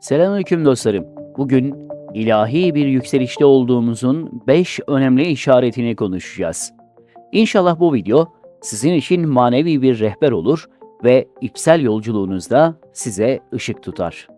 Selamünaleyküm dostlarım. Bugün ilahi bir yükselişte olduğumuzun 5 önemli işaretini konuşacağız. İnşallah bu video sizin için manevi bir rehber olur ve içsel yolculuğunuzda size ışık tutar.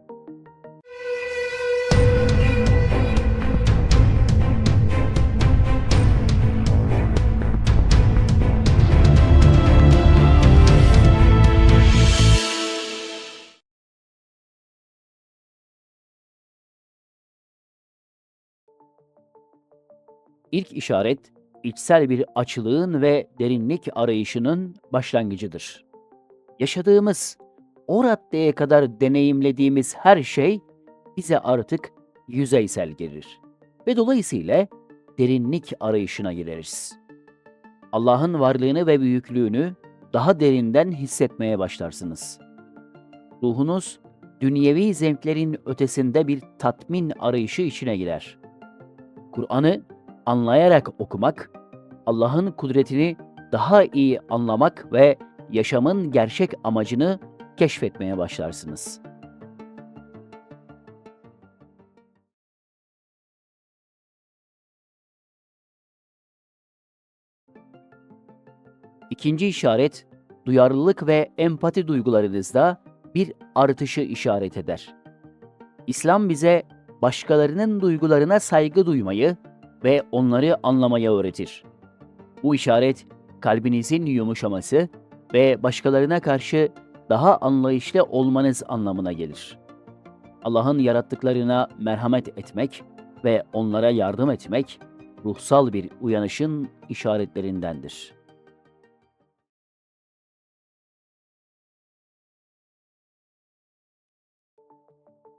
İlk işaret, içsel bir açılığın ve derinlik arayışının başlangıcıdır. Yaşadığımız, o raddeye kadar deneyimlediğimiz her şey bize artık yüzeysel gelir ve dolayısıyla derinlik arayışına gireriz. Allah'ın varlığını ve büyüklüğünü daha derinden hissetmeye başlarsınız. Ruhunuz, dünyevi zevklerin ötesinde bir tatmin arayışı içine girer. Kur'an'ı anlayarak okumak, Allah'ın kudretini daha iyi anlamak ve yaşamın gerçek amacını keşfetmeye başlarsınız. İkinci işaret, duyarlılık ve empati duygularınızda bir artışı işaret eder. İslam bize başkalarının duygularına saygı duymayı ve onları anlamayı öğretir. Bu işaret kalbinizin yumuşaması ve başkalarına karşı daha anlayışlı olmanız anlamına gelir. Allah'ın yarattıklarına merhamet etmek ve onlara yardım etmek ruhsal bir uyanışın işaretlerindendir.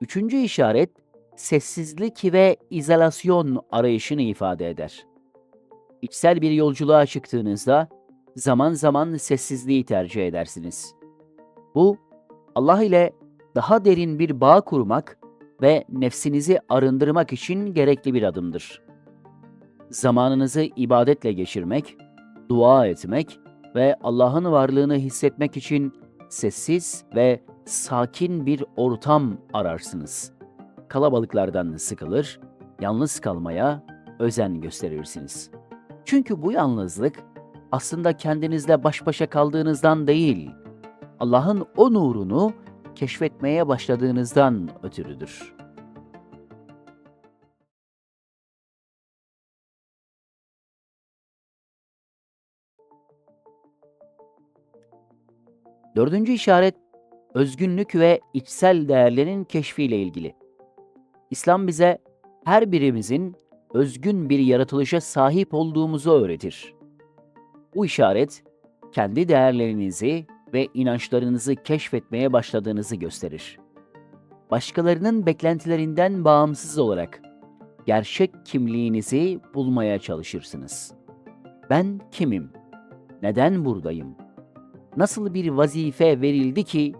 Üçüncü işaret sessizlik ve izolasyon arayışını ifade eder. İçsel bir yolculuğa çıktığınızda zaman zaman sessizliği tercih edersiniz. Bu Allah ile daha derin bir bağ kurmak ve nefsinizi arındırmak için gerekli bir adımdır. Zamanınızı ibadetle geçirmek, dua etmek ve Allah'ın varlığını hissetmek için sessiz ve sakin bir ortam ararsınız kalabalıklardan sıkılır, yalnız kalmaya özen gösterirsiniz. Çünkü bu yalnızlık aslında kendinizle baş başa kaldığınızdan değil, Allah'ın o nurunu keşfetmeye başladığınızdan ötürüdür. Dördüncü işaret, özgünlük ve içsel değerlerin keşfiyle ilgili. İslam bize her birimizin özgün bir yaratılışa sahip olduğumuzu öğretir. Bu işaret, kendi değerlerinizi ve inançlarınızı keşfetmeye başladığınızı gösterir. Başkalarının beklentilerinden bağımsız olarak gerçek kimliğinizi bulmaya çalışırsınız. Ben kimim? Neden buradayım? Nasıl bir vazife verildi ki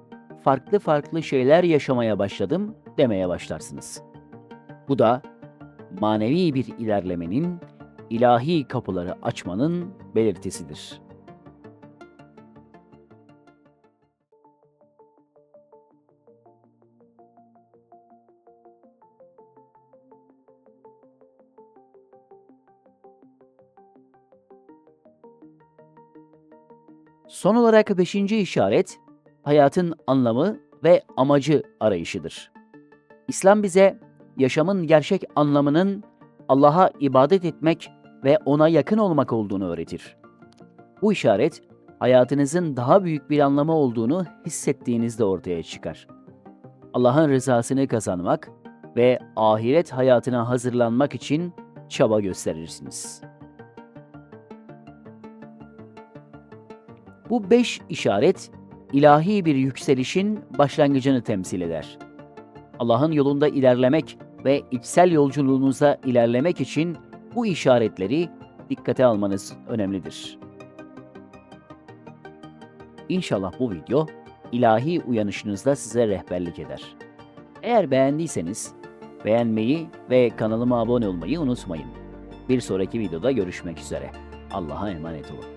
farklı farklı şeyler yaşamaya başladım demeye başlarsınız.'' Bu da manevi bir ilerlemenin, ilahi kapıları açmanın belirtisidir. Son olarak beşinci işaret, hayatın anlamı ve amacı arayışıdır. İslam bize yaşamın gerçek anlamının Allah'a ibadet etmek ve ona yakın olmak olduğunu öğretir. Bu işaret, hayatınızın daha büyük bir anlamı olduğunu hissettiğinizde ortaya çıkar. Allah'ın rızasını kazanmak ve ahiret hayatına hazırlanmak için çaba gösterirsiniz. Bu beş işaret, ilahi bir yükselişin başlangıcını temsil eder. Allah'ın yolunda ilerlemek ve içsel yolculuğunuza ilerlemek için bu işaretleri dikkate almanız önemlidir. İnşallah bu video ilahi uyanışınızda size rehberlik eder. Eğer beğendiyseniz beğenmeyi ve kanalıma abone olmayı unutmayın. Bir sonraki videoda görüşmek üzere. Allah'a emanet olun.